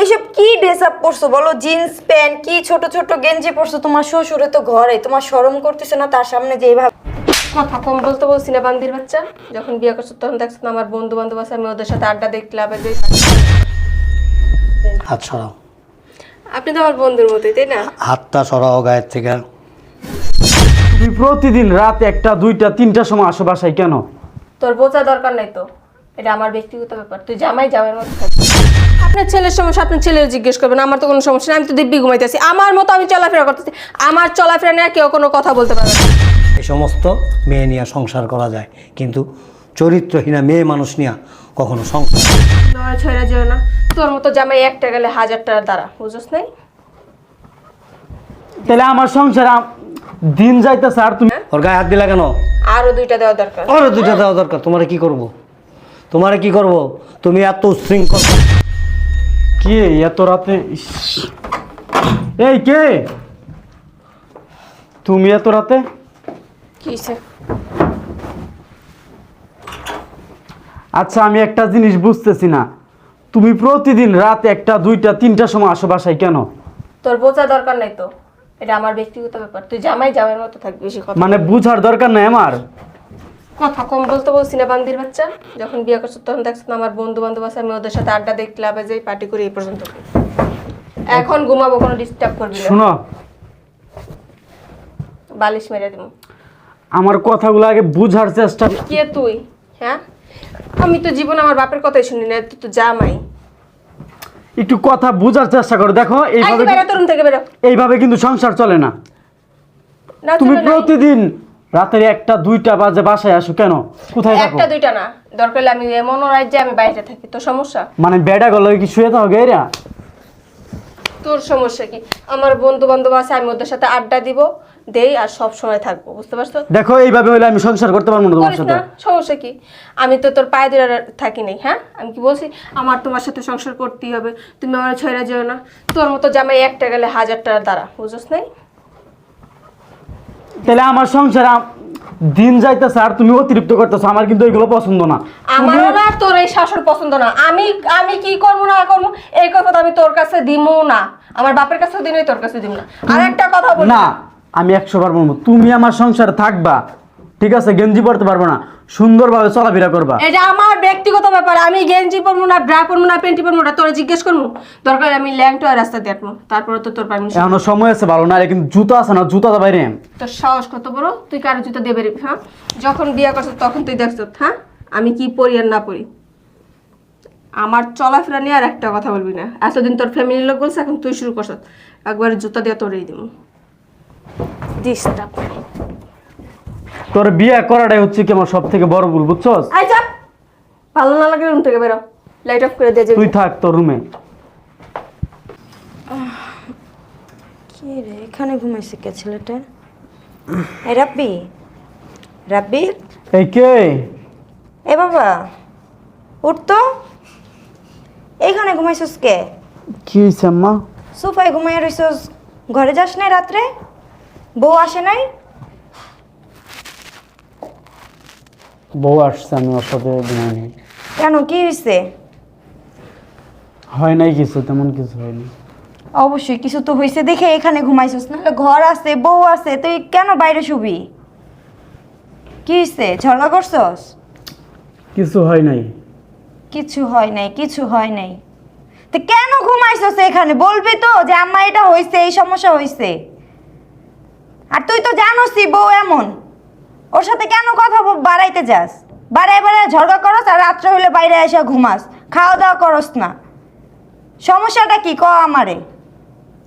এইসব কি dress up পরছো বলো? জিন্স প্যান্ট কি ছোট ছোট গেঞ্জি পরছো? তোমার শ্বশুরে তো ঘরে তোমার শরম করতেছে না তার সামনে যে এইভাবে কথা কম বলতে বলছি না বান্দির বাচ্চা। যখন বিয়ে করছ তখন দেখছ না আমার বন্ধু বান্ধব আছে আমি ওদের সাথে আড্ডা দিই ক্লাবে যাই। হাত সরাও। আপনি তো আমার বন্ধুর মতোই তাই না? হাতটা সরাও গায়ের থেকে। তুমি প্রতিদিন রাত একটা দুইটা তিনটার সময় আসো বাসায় কেন? তোর বোঝা দরকার নাই তো। এটা আমার ব্যক্তিগত ব্যাপার। তুই জামাই জামাইয়ের মতো থাকবি আপনার ছেলের সমস্যা আপনার ছেলের জিজ্ঞেস করবেন আমার তো কোনো সমস্যা নেই আমি তো দিব্যি ঘুমাইতেছি। আমার মতো আমি চলাফেরা করতেছি আমার চলাফেরা নিয়ে কেউ কোনো কথা বলতে পারবে না। এই সমস্ত মেয়ে নিয়ে সংসার করা যায় কিন্তু চরিত্রহীনা মেয়ে মানুষ নিয়ে কখনো সংসার আমার ছয়রা যেও না তোর মতো জামাই একটা গেলে হাজার টাকার দ্বারা বুঝোস নাই? তাহলে আমার সংসারে আম- দিন যাইতেছে আর তুমি? ওর গায়ে হাত দিলা কেন? আরও দুইটা দেওয়া দরকার। ওর দুইটা দেওয়া দরকার তোমারে কি করব? তোমারে কি করব? তুমি এত উচ্ছৃঙ্খল। কে? এত রাতে ইস। এই কে? তুমি এত রাতে? কি হইছে? আচ্ছা আমি একটা জিনিস বুঝতেছি না। তুমি প্রতিদিন রাত একটা দুইটা তিনটার সময় আসো বাসায় কেন? তোর বোঝা দরকার নাই তো। এটা আমার ব্যক্তিগত ব্যাপার। তুই জামাই জামাইয়ের মতো থাকবি বেশি কথা মানে বুঝার দরকার নাই আমার? কথা কম বলতে বলছি না বান্দির বাচ্চা। যখন বিয়ে করছ তখন দেখছ আমার বন্ধু বান্ধব আছে আমি ওদের সাথে আড্ডা দিই ক্লাবে যাই পার্টি করি এই পর্যন্ত। এখন ঘুমাবো কোনো ডিস্টার্ব করবি না। শোনো। বালিশ মেরে দিব। আমার কথাগুলো আগে বুঝার চেষ্টা কে তুই? হ্যাঁ? আমি তো জীবন আমার বাপের কথাই শুনি না তুই তো জামাই। একটু কথা বুঝার চেষ্টা করো দেখো এইভাবে তুই বেরো তোর থেকে বেরো। এইভাবে কিন্তু সংসার চলে না। না তুমি প্রতিদিন রাতের একটা দুইটা বাজে বাসায় আসো কেন? কোথায় থাকো? একটা দুইটা না। দরকার হলে আমি এমন রাজ্যে আমি বাইরে থাকি। তোর সমস্যা? মানে বেড়া গেল কি শুয়ে থাকো গেরা তোর সমস্যা কি? আমার বন্ধু বান্ধব আছে আমি ওদের সাথে আড্ডা দিব দেই আর সব সময় থাকব বুঝতে পারছ? দেখো এইভাবে হলে আমি সংসার করতে পারব না তোমার সাথে। সমস্যা কি? আমি তো তোর পায়ে ধরে থাকি নাই হ্যাঁ? আমি কি বলছি? আমার তোমার সাথে সংসার করতেই হবে তুমি আমার ছয়রা যেও না। তোর মতো জামাই একটা গেলে হাজার টাকার দ্বারা বুঝোস নাই? তাহলে আমার সংসার দিন যাইতেছে আর তুমি অতিরিক্ত করতেছো আমার কিন্তু এগুলো পছন্দ না। আমারও না তোর এই শাসন পছন্দ না। আমি আমি কি করব না করব এই কথা আমি তোর কাছে দিমু না। আমার বাপের কাছে দিনই তোর কাছে দিমু না। আর একটা কথা বল। না আমি একশো বার বলব তুমি আমার সংসারে থাকবা ঠিক আছে গেঞ্জি পড়তে পারব না। সুন্দরভাবে চলাফেরা করবা। এটা আমার ব্যক্তিগত ব্যাপার আমি গেঞ্জি পরবো না ড্রা পরবো না প্যান্টি পরবো না তোরা জিজ্ঞেস করব দরকার আমি ল্যাংটো আর রাস্তা দিয়ে আটবো তারপরে তো তোর পারমিশন এখনও সময় আছে ভালো না কিন্তু জুতো আছে না জুতা তো বাইরে। তোর সাহস কত বড়? তুই কারও জুতো দিয়ে বেরবি হ্যাঁ? যখন বিয়ে করছ তখন তুই দেখছ হ্যাঁ? আমি কি পরি আর না পড়ি আমার চলাফেরা নিয়ে আর একটা কথা বলবি না। এতদিন তোর ফ্যামিলির লোক বলছে এখন তুই শুরু করছ একবার জুতা দিয়ে তোরেই দিব ডিস্টার্ব তোর বিয়ে করাটাই হচ্ছে কি আমার সব থেকে বড় ভুল বুঝছস? আই চাপ। ভালো না লাগে রুম থেকে বেরো। লাইট অফ করে দিয়ে যাবি তুই থাক তোর রুমে। কি রে এখানে ঘুমাইছে কে ছেলেটা? এই রাব্বি রাব্বি? এই কে? এ বাবা উঠ তো। এইখানে ঘুমাইছস কে? কি হয়েছে আম্মা? সোফায় ঘুমাইয়া রইছস। ঘরে যাস নাই রাত্রে? বউ আসে নাই? বউ আসছে আমি ওর সাথে ঘুমাইনি কেন কি হয়েছে হয় নাই কিছু তেমন কিছু হয়নি অবশ্যই কিছু তো হয়েছে দেখে এখানে ঘুমাইছস। নাহলে ঘর আছে বউ আছে তুই কেন বাইরে শুবি? কি হয়েছে ঝগড়া করছস? কিছু হয় নাই। কিছু হয় নাই কিছু হয় নাই। তো কেন ঘুমাইছস এখানে? বলবি তো যে আম্মা এটা হয়েছে এই সমস্যা হয়েছে আর তুই তো জানোসই বউ এমন। ওর সাথে কেন কথা বাড়াইতে যাস? বাড়াই বাড়াই ঝগড়া করস আর রাত্রে হলে বাইরে এসে ঘুমাস। খাওয়া দাওয়া করস না। সমস্যাটা কি? ক আমারে।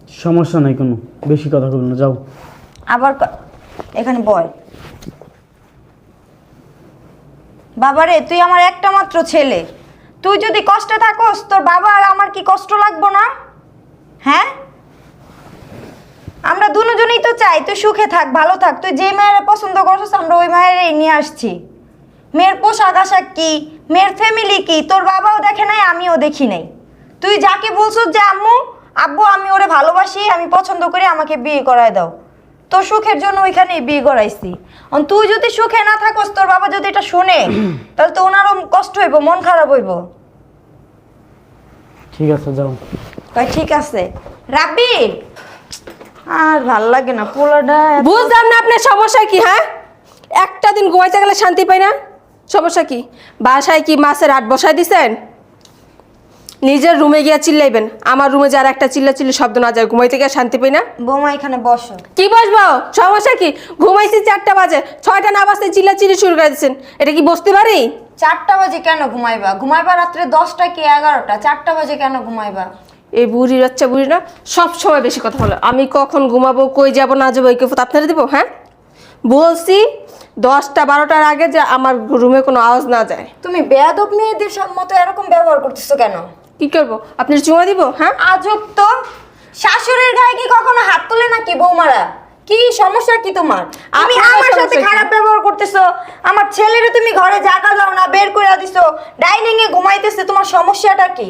সমস্যা নাই কোনো। বেশি কথা বলব না। যাও। আবার ক- এখানে বয় বাবারে তুই আমার একটা মাত্র ছেলে। তুই যদি কষ্টে থাকোস তোর বাবা আর আমার কি কষ্ট লাগবো না? হ্যাঁ? আমরা তো চাই তুই সুখে থাক ভালো থাক। তুই যে মেয়ের পছন্দ করছিস আমরা ওই মায়েরই নিয়ে আসছি। মেয়ের পোশাক আশাক কি? মেয়ের ফ্যামিলি কি? তোর বাবাও দেখে নাই আমিও দেখি নাই। তুই যাকে বলছিস যে আম্মু আব্বু আমি ওরে ভালোবাসি আমি পছন্দ করি আমাকে বিয়ে করায় দাও। তোর সুখের জন্য ওইখানেই বিয়ে করাইছি। তুই যদি সুখে না থাকস তোর বাবা যদি এটা শোনে তাহলে তো ওনারও কষ্ট হইব মন খারাপ হইব। ঠিক আছে যাও। ঠিক আছে। রাব্বি! আর ভালো লাগে না পোলাটা বুঝলাম না আপনার সমস্যা কি হ্যাঁ? একটা দিন ঘুমাইতে গেলে শান্তি পাই না। সমস্যা কি? বাসায় কি মাছের আট বসায় দিছেন? নিজের রুমে গিয়ে চিল্লাইবেন। আমার রুমে যার একটা চিল্লা চিল্লি শব্দ না যায় ঘুমাইতে গিয়ে শান্তি পাই না। বৌমা এখানে বসো। কি বসবো? সমস্যা কি? ঘুমাইছি চারটা বাজে ছয়টা না বাজতে চিল্লা চিল্লি শুরু করে দিচ্ছেন এটা কি বসতে পারি? চারটা বাজে কেন ঘুমাইবা? ঘুমাইবা রাত্রে দশটা কি এগারোটা? চারটা বাজে কেন ঘুমাইবা? এই বুড়ি বাচ্চা বুড়ি না সব সময় বেশি কথা বলে। আমি কখন ঘুমাবো কই যাব না যাব এই কেফত আপনারা দেবো হ্যাঁ? বলছি দশটা বারোটার আগে যে আমার রুমে কোনো আওয়াজ না যায়। তুমি বেয়াদব মেয়েদের সব মতো এরকম ব্যবহার করতেছো কেন? কি করব? আপনি চুমা দিব হ্যাঁ? আজব তো। শাশুড়ির গায়ে কি কখনো হাত তোলে নাকি বৌমারা? কি সমস্যা কি তোমার? আমি আমার সাথে খারাপ ব্যবহার করতেছো। আমার ছেলেরে তুমি ঘরে জায়গা দাও না বের করে দিছো। ডাইনিং এ ঘুমাইতেছে তোমার সমস্যাটা কি?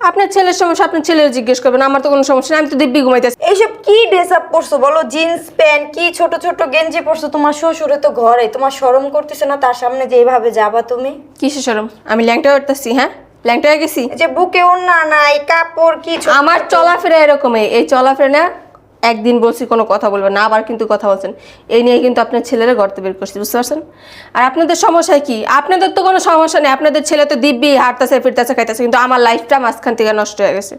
আপনার ছেলের সমস্যা আপনার ছেলের জিজ্ঞেস করবেন আমার তো কোনো সমস্যা নেই আমি তো দিব্যি ঘুমাইতেছি। এইসব কি ড্রেস আপ পরছো বলো? জিন্স প্যান্ট কি ছোট ছোট গেঞ্জি পরছো? তোমার শ্বশুরে তো ঘরে তোমার শরম করতেছে না তার সামনে যে এইভাবে যাবা তুমি? কিসে সরম আমি ল্যাংটা করতেছি হ্যাঁ? ল্যাংটা হয়ে গেছি যে বুকে ওড়না নাই কাপড় কি আমার চলাফেরা এরকমই এই চলাফেরা একদিন বলছি কোনো কথা বলবেন না আবার কিন্তু কথা বলছেন। এই নিয়ে কিন্তু আপনার ছেলেরা গর্তে বের করছে বুঝতে পারছেন? আর আপনাদের সমস্যা কি? আপনাদের তো কোনো সমস্যা নেই আপনাদের ছেলে তো দিব্যি হাঁটতেছে ফিরতেছে খাইতেছে কিন্তু আমার লাইফটা মাঝখান থেকে নষ্ট হয়ে গেছে।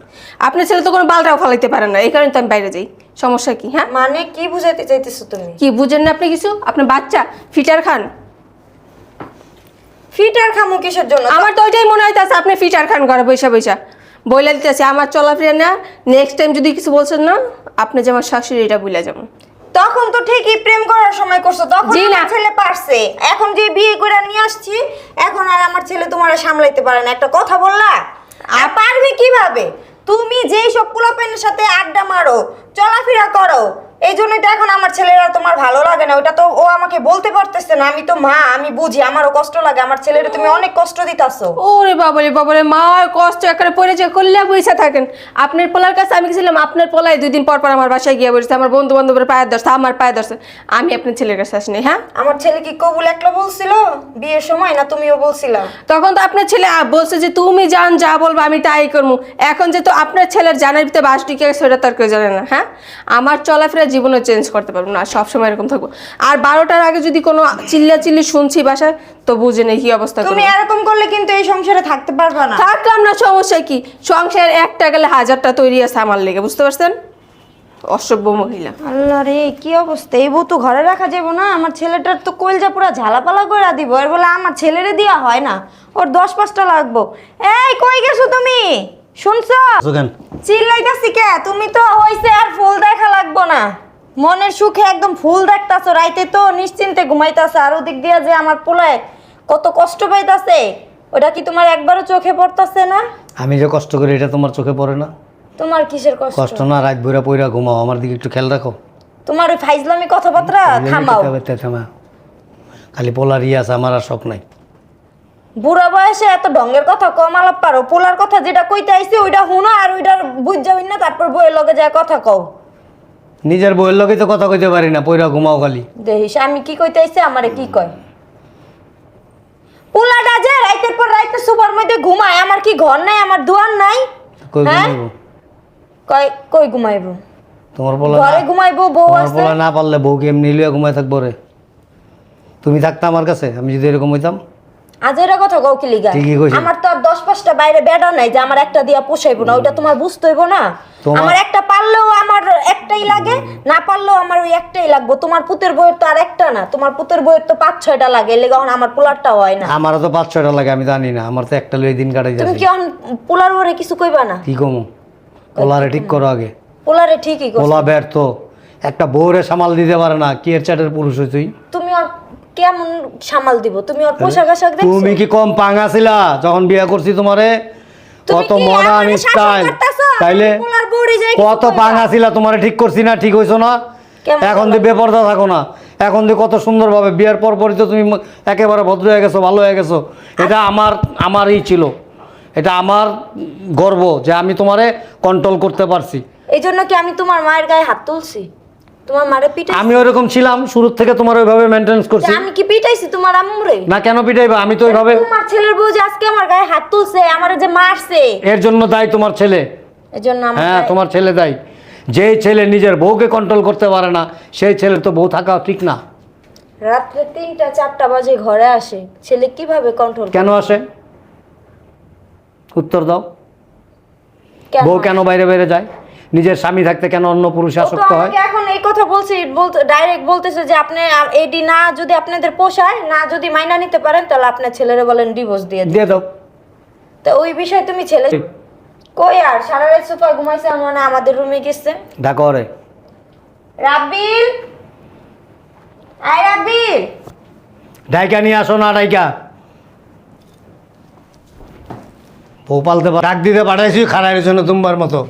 আপনার ছেলে তো কোনো বালটাও ফালাইতে পারেন না এই কারণে তো আমি বাইরে যাই। সমস্যা কি হ্যাঁ? মানে কি বুঝাইতে চাইতেছো তুমি? কি বুঝেন না আপনি কিছু? আপনার বাচ্চা ফিটার খান। ফিটার খামু কিসের জন্য? আমার তো ওইটাই মনে হইতেছে আপনি ফিটার খান ঘরে বৈশা বৈশা বইলা দিতেছে আমার চলাফেরা না নেক্সট টাইম যদি কিছু বলছেন না আপনি যে আমার শাশুড়ি এটা বইলা যাবেন তখন তো ঠিকই প্রেম করার সময় করছ তখন জি না। আমার ছেলে পারছে। এখন যে বিয়ে করে নিয়ে আসছি এখন আর আমার ছেলে তোমার সামলাইতে পারে না। একটা কথা বললা? আর পারবে কীভাবে? তুমি যেই সব কুলাপেনের সাথে আড্ডা মারো চলাফেরা করো এই জন্যই তো এখন আমার ছেলেরা তোমার ভালো লাগে না ওটা তো ও আমাকে বলতে পারতেছে না আমি তো মা আমি বুঝি আমারও কষ্ট লাগে আমার ছেলেরা তুমি অনেক কষ্ট দিতাছো। ওরে বাবারে বাবারে মা কষ্ট একারে পড়ে যে করলে বইসা থাকেন। আপনার পোলার কাছে আমি গেছিলাম আপনার পোলায় দুই দিন পর পর আমার বাসায় গিয়ে বসেছে আমার বন্ধু বান্ধবের পায়ের ধরছে আমার পায়ে ধরছে। আমি আপনার ছেলের কাছে আসিনি হ্যাঁ? আমার ছেলে কি কবুল একলা বলছিল? বিয়ের সময় না তুমিও বলছিলা? তখন তো আপনার ছেলে আ- বলছে যে তুমি জান যা বলব আমি তাই করব এখন যে তো আপনার ছেলের জানার ভিতরে বাস টিকে সেটা তার কেউ জানে না হ্যাঁ? আমার চলাফেরা জীবনে চেঞ্জ করতে পারব না সবসময় এরকম থাকব। আর বারোটার আগে যদি কোনো চিল্লা চিল্লি শুনছি বাসায় তো বুঝে নেই কি অবস্থা তুমি এরকম করলে কিন্তু এই সংসারে থাকতে পারবা না। থাকলাম না সমস্যা কি? সংসার একটা গেলে হাজারটা তৈরি আছে আমার লেগে বুঝতে পারছেন? অসভ্য মহিলা। আল্লাহ রে কি অবস্থা? এই বউ তো ঘরে রাখা যাব না আমার ছেলেটার তো কলজা পুরা ঝালাপালা করে দিব এর বলে আমার ছেলেরে দেওয়া হয় না ওর দশ পাঁচটা লাগবো। এই কই গেছো তুমি? শুনছো? চিল্লাইতাছি কে? তুমি তো হইছে আর ফুল দেখা লাগবো না। মনের সুখে একদম ফুল দেখতাছো রাইতে তো নিশ্চিন্তে ঘুমাইতাছে আর ওদিক দিয়া যে আমার পোলায় কত কষ্ট পাইতাছে ওটা কি তোমার একবারও চোখে পড়তাছে না? আমি যে কষ্ট করি এটা তোমার চোখে পড়ে না। তোমার কিসের কষ্ট? কষ্ট না রাত ভৈরা পইরা ঘুমাও আমার দিকে একটু খেয়াল রাখো। তোমার ওই ফাইজলামি কথাবার্তা থামাও। থামাও খালি পোলার ইয়ে আছে আমার আর শখ নাই। বুড়া বয়সে এত ঢঙ্গের কথা কম আলাপ পারো পোলার কথা যেটা কইতে আইছে ওইটা হুনো আর ওইটার বুঝ যাবি না তারপর বইয়ের লগে যায় কথা কও। নিজের বইয়ের লোকে তো কথা কইতে পারি না পইরা ঘুমাও খালি। দেখিস আমি কি কইতে আইছে আমারে কি কয়? পোলাটা যে রাইতের পর রাইতে সুপার মধ্যে ঘুমায় আমার কি ঘর নাই আমার দুয়ার নাই? কই হ্যাঁ? ঘুমাইবো? কয় কই ঘুমাইবো? তোমার পোলা ঘরে ঘুমাইবো বউ তোমার আছে? পোলা না পারলে বউকে এমনি লিয়ে ঘুমাই থাকব রে? তুমি থাকতে আমার কাছে আমি যদি এরকম হইতাম? কথা কও কি লিগা? আমার তো আর দশ পাঁচটা বাইরে বেড়া নাই যে আমার একটা দিয়া পোষাইবো না ওইটা তোমার বুঝতে হইব না। আমার একটা পারলেও আমার একটাই লাগে না পারলেও আমার ওই একটাই লাগবো। তোমার পুতের বইয়ের তো আর একটা না তোমার পুতের বইয়ের তো পাঁচ ছয়টা লাগে এলে কখন আমার পোলারটা হয় না। আমারও তো পাঁচ ছয়টা লাগে আমি জানি না আমার তো একটা লই দিন কাটাই তুমি কি পোলার কিছু কইবা না? কি কমু? পোলারে ঠিক করো আগে। পোলারে ঠিকই করছ। পোলা ব্যর্থ। একটা বউরে সামাল দিতে পারে না কি এর চাটের পুরুষ হই তুই? তুমি কেমন সামাল দিব? তুমি ওর পোশাক আশাক দেখছ? তুমি কি কম পাঙা ছিলা যখন বিয়ে করছি তোমারে? কত মডার্ন স্টাইল। তাইলে কত? পাঙা ছিলা তোমারে ঠিক করছি না ঠিক হইছো না? এখন? দিয়ে বেপরদা থাকো না এখন দিয়ে কত সুন্দরভাবে বিয়ের পর পরই তো তুমি একেবারে ভদ্র হয়ে গেছো ভালো হয়ে গেছো এটা আমার আমারই ছিল। এটা আমার গর্ব যে আমি তোমারে কন্ট্রোল করতে পারছি। এই জন্য কি আমি তোমার মায়ের গায়ে হাত তুলছি? তোমার মারে পিটাই আমি ওরকম ছিলাম শুরু থেকে তোমার ওইভাবে মেনটেন্স করছি। আমি কি পিটাইছি তোমার আম্মুরে? না কেন পিটাইবা? আমি তো ওইভাবে তোমার ছেলের বউ যে আজকে আমার গায়ে হাত তুলছে আমার যে মারছে। এর জন্য দায়ী তোমার ছেলে। এজন্য আমার হ্যাঁ তোমার ছেলে তাই যেই ছেলে নিজের বউকে কন্ট্রোল করতে পারে না সেই ছেলের তো বউ থাকা ঠিক না। রাত্রে তিনটা চারটা বাজে ঘরে আসে। ছেলে কীভাবে কন্ট্রোল কেন আসে? উত্তর দাও। বউ কেন বাইরে বাইরে যায়? নিজের স্বামী থাকতে কেন অন্য পুরুষে আসক্ত হয়? এখন এই কথা বলছি বলতে ডাইরেক্ট বলতেছে যে আপনি এডি না যদি আপনাদের পোষায় না যদি মাইনা নিতে পারেন তাহলে আপনার ছেলেরে বলেন ডিভোর্স দিয়ে দিয়ে দাও। তো ওই বিষয়ে তুমি ছেলে কই আর? সারা রাত সোফা ঘুমাইছে মনে আমাদের রুমে গেছে। ডাকো রে রাব্বিল! আয় রাব্বিল! ডাইকা নিয়ে আসো না ডাইকা। বউ পালতে পার- ডাক দিতে পাঠাইছি খারাইয়ের জন্য তোমার মতো।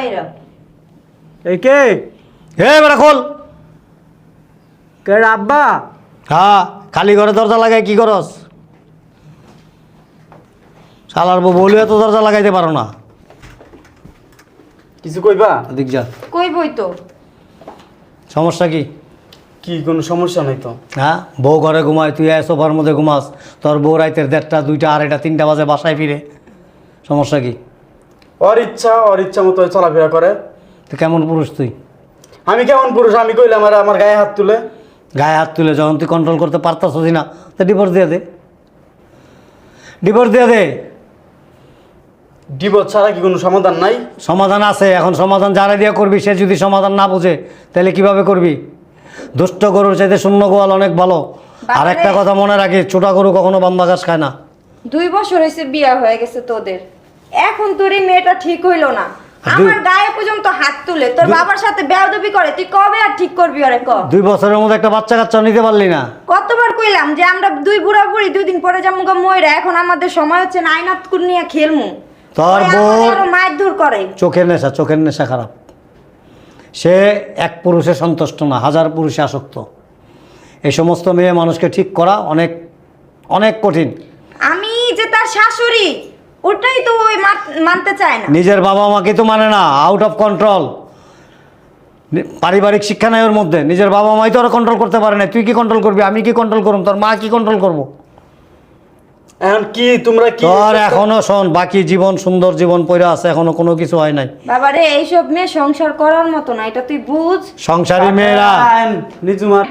বাইরা। এই কে? হে বেড়া খোল। কে রে আব্বা? হ্যাঁ খালি ঘরে দরজা লাগাই কি করস? শালার বউ বলিও তো দরজা লাগাইতে পারো না। কিছু কইবা? এদিক যা। কই বই তো। সমস্যা কি? কি কোনো সমস্যা নাই তো? হ্যাঁ বউ ঘরে ঘুমায় তুই আয় সোফার মধ্যে ঘুমাস। তোর বউ রাইতের দেড়টা দুইটা আড়াইটা তিনটা বাজে বাসায় ফিরে। সমস্যা কি? ওর ইচ্ছা ওর ইচ্ছা মতো চলাফেরা করে। কেমন পুরুষ তুই? আমি কেমন পুরুষ? আমি কইলাম আর আমার গায়ে হাত তুলে। গায়ে হাত তুলে যখন তুই কন্ট্রোল করতে পারতাস না তো ডিভোর্স দিয়ে দে। ডিভোর্স দিয়ে দে। ডিভোর্স ছাড়া কি কোনো সমাধান নাই? সমাধান আছে এখন সমাধান যারা দিয়ে করবি সে যদি সমাধান না বোঝে তাহলে কীভাবে করবি? দুষ্ট গরুর চাইতে শূন্য গোয়াল অনেক ভালো। আর একটা কথা মনে রাখি ছোটা গরু কখনো বাম্বা ঘাস খায় না। দুই বছর হয়েছে বিয়া হয়ে গেছে তোদের। এখন তোর এই মেয়েটা ঠিক হইল না। আমার গায়ে পর্যন্ত হাত তুলে তোর বাবার সাথে বেয়াদবি করে তুই কবে আর ঠিক করবি আরে ক? দুই বছরের মধ্যে একটা বাচ্চা কাচ্চা নিতে পারলি না। কতবার কইলাম যে আমরা দুই বুড়া বুড়ি দুই দিন পরে যাব গা ময়রা এখন আমাদের সময় হচ্ছে না আইনাত কুর নিয়ে খেলমু। তোর বউ মায়ের দূর করে। চোখের নেশা চোখের নেশা খারাপ। সে এক পুরুষে সন্তুষ্ট না হাজার পুরুষে আসক্ত। এই সমস্ত মেয়ে মানুষকে ঠিক করা অনেক অনেক কঠিন। আমি যে তার শাশুড়ি ওটাই তো ওই মানতে চায় না। নিজের বাবা মাকে তো মানে না আউট অফ কন্ট্রোল পারিবারিক শিক্ষা নাই ওর মধ্যে নিজের বাবা মাই তো ওরা কন্ট্রোল করতে পারে না। তুই কি কন্ট্রোল করবি? আমি কি কন্ট্রোল করব তোর মা কি কন্ট্রোল করব? এখন কি তোমরা কি তোর এখনও শোন বাকি জীবন সুন্দর জীবন পড়ে আছে এখনও কোনো কিছু হয় নাই। বাবারে এইসব মেয়ে সংসার করার মতো না এটা তুই বুঝ। সংসারী মেয়েরা। নিজুমার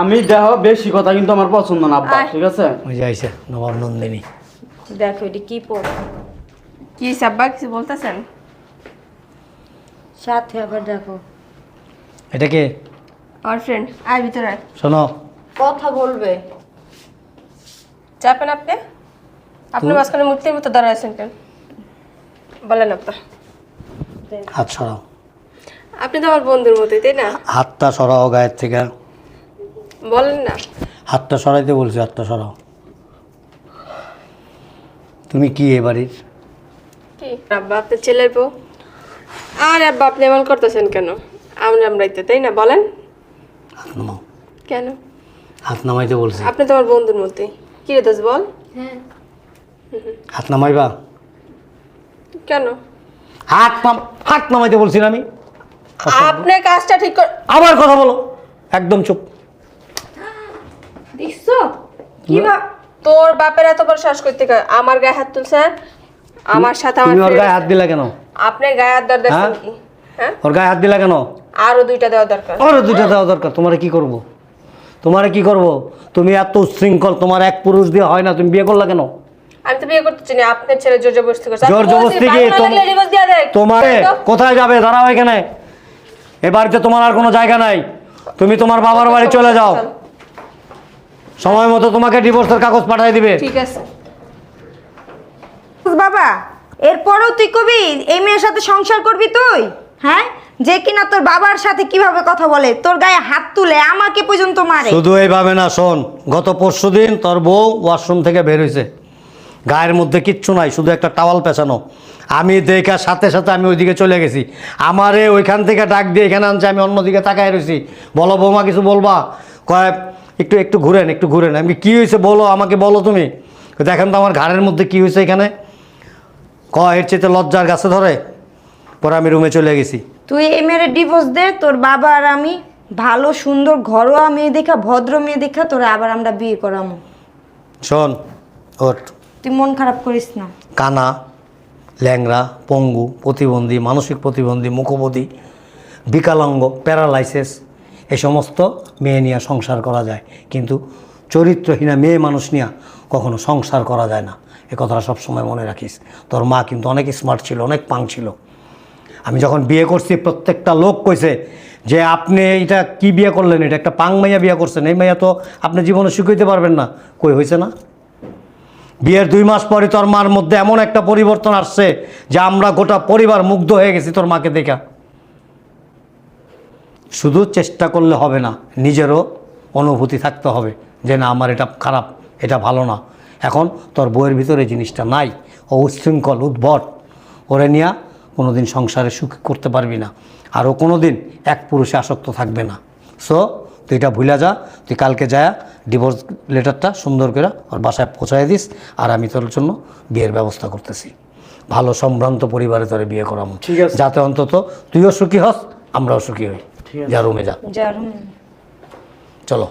আমি দেহ বেশি কথা কিন্তু আমার পছন্দ না আব্বা ঠিক আছে? ওই যে আইসে নবাব নন্দিনী। দেখো এটি কি পড়। কি সাব্বা কিছু বলতেছেন? সাথে আবার দেখো। এটা কে? আমার ফ্রেন্ড আয় ভিতরে আয়। শোনো। কথা বলবে। চাপেন আপনি। আপনি মাঝখানে মূর্তির মতো দাঁড়ায় আছেন কেন? বলেন আপা হাত সরাও। আপনি তো আমার বন্ধুর মতোই তাই না? হাতটা সরাও গায়ের থেকে। বলেন না। হাতটা সরাইতে বলছি হাতটা সরাও। তুমি কি এ বাড়ির? কি? আব্বা আপনার ছেলের বউ? আর আব্বা আপনি এমন করতেছেন কেন? আমরা আমরাইতে তাই না? বলেন। হাত নামাও কেন? হাত নামাইতে বলছি। আপনি তো আমার বন্ধুর মতোই। কি রে দোষ বল। হাত নামাইবা কেন? হাত নাম হাত নামাইতে বলছি না আমি আপনি কাজটা ঠিক কর আবার কথা বলো। একদম চুপ। দেখছ? কি ভাব তোর বাপের এত বড় শ্বাস করতে কয় আমার গায়ে হাত তুলছে আমার সাথে আমার তুমি ওর গায়ে হাত দিলা কেন? আপনি গায়ে হাত দেওয়ার হ্যাঁ? কি? হ্যাঁ? ওর গায়ে হাত দিলা কেন? আরও দুইটা দেওয়া দরকার। আরও দুইটা দেওয়া দরকার তোমারে কি করব? তোমারে কি করব? তুমি এত উচ্ছৃঙ্খল তোমার এক পুরুষ দিয়ে হয় না তুমি বিয়ে করলা কেন? আমি তো বিয়ে করতে চাই না আপনার ছেলে জোর জবরদস্তি করছে। জোর জবরদস্তি কি? তোমার কোথায় যাবে? দাঁড়াও এখানে। এ বাড়িতে তোমার আর কোনো জায়গা নাই। তুমি তোমার বাবার বাড়ি চলে যাও। সময় মতো তোমাকে ডিভোর্সের কাগজ পাঠিয়ে দিবে। ঠিক আছে। বাবা এরপরেও তুই কবি? এই মেয়ের সাথে সংসার করবি তুই? হ্যাঁ? যে কিনা তোর বাবার সাথে কীভাবে কথা বলে? তোর গায়ে হাত তুলে আমাকে পর্যন্ত মারে। শুধু এইভাবে না শোন গত পরশু দিন তোর বউ ওয়াশরুম থেকে বের হয়েছে গায়ের মধ্যে কিচ্ছু নাই শুধু একটা টাওয়াল পেছানো। আমি দেখার সাথে সাথে আমি ওইদিকে চলে গেছি। আমারে ওইখান থেকে ডাক দিয়ে এখানে আনছে আমি অন্যদিকে তাকায় রয়েছি বলো বৌমা কিছু বলবা? কয় একটু একটু ঘুরেন একটু ঘুরেন। আমি কি হয়েছে বলো আমাকে বলো তুমি? দেখেন তো আমার ঘাড়ের মধ্যে কি হয়েছে এখানে। ক এর চেয়ে লজ্জার গাছে ধরে। পরে আমি রুমে চলে গেছি। তুই এই মেয়ের ডিভোর্স দে তোর বাবা আর আমি ভালো সুন্দর ঘরোয়া মেয়ে দেখা ভদ্র মেয়ে দেখা তোরা আবার আমরা বিয়ে করামো। শোন ওর তুই মন খারাপ করিস না। কানা ল্যাংরা পঙ্গু প্রতিবন্ধী মানসিক প্রতিবন্ধী মুখবধী বিকলাঙ্গ প্যারালাইসিস এই সমস্ত মেয়ে নিয়ে সংসার করা যায়। কিন্তু চরিত্রহীনা মেয়ে মানুষ নিয়ে কখনো সংসার করা যায় না। এ কথাটা সবসময় মনে রাখিস। তোর মা কিন্তু অনেক স্মার্ট ছিল, অনেক পাং ছিল। আমি যখন বিয়ে করছি, প্রত্যেকটা লোক কইছে যে, আপনি এটা কি বিয়ে করলেন? এটা একটা পাং মাইয়া বিয়ে করছেন। এই মাইয়া তো আপনি জীবনে শিখাইতে পারবেন না। কই হয়েছে না? বিয়ের দুই মাস পরে তোর মার মধ্যে এমন একটা পরিবর্তন আসছে যে, আমরা গোটা পরিবার মুগ্ধ হয়ে গেছি তোর মাকে দেখা। শুধু চেষ্টা করলে হবে না নিজেরও অনুভূতি থাকতে হবে যে না আমার এটা খারাপ এটা ভালো না। এখন তোর বইয়ের ভিতরে জিনিসটা নাই ও উচ্ছৃঙ্খল উদ্ভট। ওরে নিয়ে কোনো দিন সংসারে সুখ করতে পারবি না আর ও কোনো দিন এক পুরুষে আসক্ত থাকবে না। সো তুই এটা ভুলে যা তুই কালকে যা ডিভোর্স লেটারটা সুন্দর করে ওর বাসায় পৌঁছায় দিস আর আমি তোর জন্য বিয়ের ব্যবস্থা করতেছি। ভালো সম্ভ্রান্ত পরিবারে তোরে বিয়ে আছে। যাতে অন্তত তুইও সুখী হস আমরাও সুখী হই। যা রুমে যা যার চলো